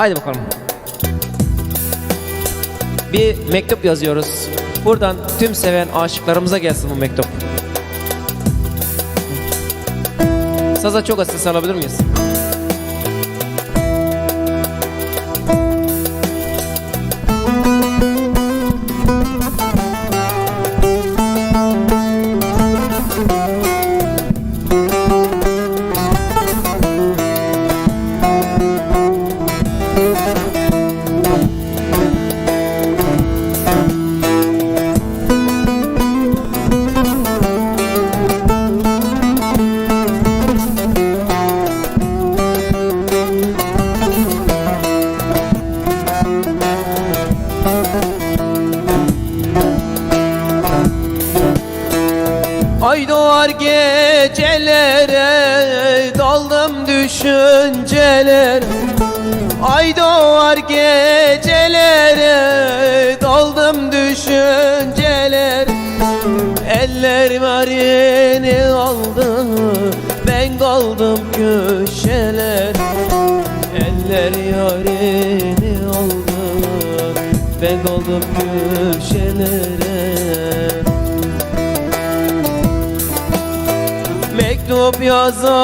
Haydi bakalım. Bir mektup yazıyoruz. Buradan tüm seven aşıklarımıza gelsin bu mektup. Saza çok az ses alabilir miyiz? Ay doğar gecelere daldım düşüncelere. Ay doğar gecelere daldım düşüncelere. Eller marini aldı ben kaldım köşeler Eller yarini aldı ben kaldım köşelere Mektup yazar